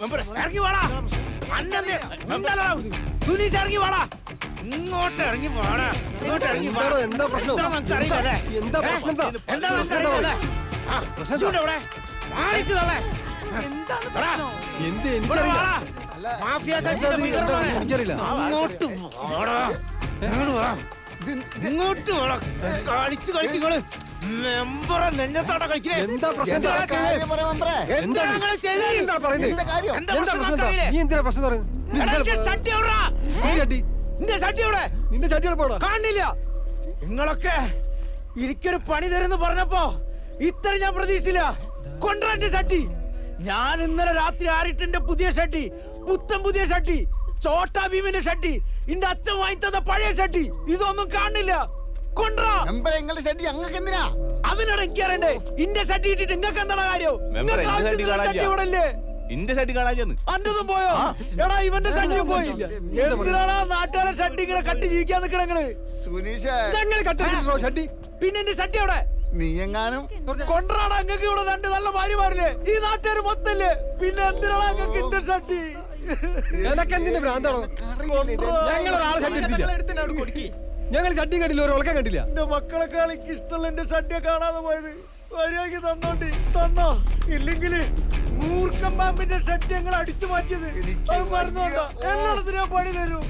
ഇറങ്ങി വാടാ അന്നെ സുനീഷ് ഇറങ്ങി വാടാ ഇങ്ങോട്ട് ഇറങ്ങി വാടാ ഇങ്ങോട്ട് ഇറങ്ങി വാ. എന്താടോ, എന്താ പ്രശ്നം? എന്താ നിനക്ക് അറിയില്ലല്ലേ? എന്താ? പ്രശ്നം എന്താ? അറിയില്ലല്ലേ? ആ, ഇതുകൊണ്ട് ഇവിടെ. മാറിക്ക് തള്ളേ. എടാ, എന്ത് എനിക്കറിയില്ല വാടാ. മാഫിയ എനിക്കറിയില്ല. അങ്ങോട്ട് വാടാ. ഇങ്ങോട്ട് വാടാ. കളിച്ച് കളിച്ച് നിങ്ങൾ നിങ്ങളൊക്കെ എനിക്കൊരു പണി തരുന്ന് പറഞ്ഞപ്പോ ഇത്ര ഞാൻ പ്രതീക്ഷിച്ചില്ല. കൊണ്ടുവരാ എന്റെ ഷട്ടി ഞാൻ ഇന്നലെ രാത്രി ആറിട്ടെ പുതിയ ഷട്ടി പുത്തൻ പുതിയ ഷട്ടി ചോട്ടാ ഭീമിന്റെ ഷട്ടി എന്റെ അച്ഛൻ വാങ്ങി തന്ന പഴയ ഷട്ടി ഇതൊന്നും കാണില്ല. കൊണ്ടുവരാ. മെമ്പറെ നിങ്ങളുടെ ഷെഡ് ഞങ്ങൾക്ക് എന്തിനാ? അതിനാണ് എനിക്ക് അറിയണ്ടേ. ഇന്റെ ഷട്ടി ഇട്ടിട്ട് നിങ്ങൾക്ക് എന്താണ് കാര്യം? മെമ്പറെ, നിങ്ങൾക്ക് എന്റെ ആവശ്യത്തിന് കാണാനില്ല. ഇവിടെ ഇല്ലേ ഇന്റെ സൈഡ് കാണാൻ ചെന്ന് അന്റതും പോയോ? എടാ ഇവന്റെ ഷട്ടിയും പോയില്ല എന്തിനാടാ നാട്ടുകാരെ ഷട്ടി ഇങ്ങനെ കട്ടി ജീവിക്കാൻ നിക്കണ നിങ്ങൾ? സുനീഷേ. ഞങ്ങൾ കട്ടിട്ടോ ചട്ടി പിന്നെ എന്റെ ഷട്ടി എവിടെ? നീ എങ്ങാനും കൊണ്ടാടാ അങ്ങക്ക് ഇവിടെ രണ്ട് നല്ല ഭാര്യമാരില്ലേ? ഈ നാട്ടുകാർ മൊത്തല്ലേ? പിന്നെ എന്തിനാണ് അങ്ങക്ക് എന്റെ ഷട്ടി എനക്ക് എന്തിന്റെ ഭ്രാന്താണോ ഞങ്ങൾ ഒരാളെ ചട്ടി എടുത്തില്ല. ഞങ്ങൾ ചട്ടി കണ്ടില്ല ഒരു ഉളക്കം കണ്ടില്ല. എന്റെ മക്കളെ കളിക്ക് ഇഷ്ടമല്ല എന്റെ ചട്ടിയെ കാണാതെ പോയത്. വരിയാക്കി തന്നോണ്ടി. തന്നോ. ഇല്ലെങ്കിൽ മൂർക്കം പാമ്പിന്റെ ഷട്ടി ഞങ്ങൾ അടിച്ചു മാറ്റിയത്. അത് മറന്നുകൊണ്ടോ. എല്ലായിടത്തിനും ഞാൻ പണി തരും?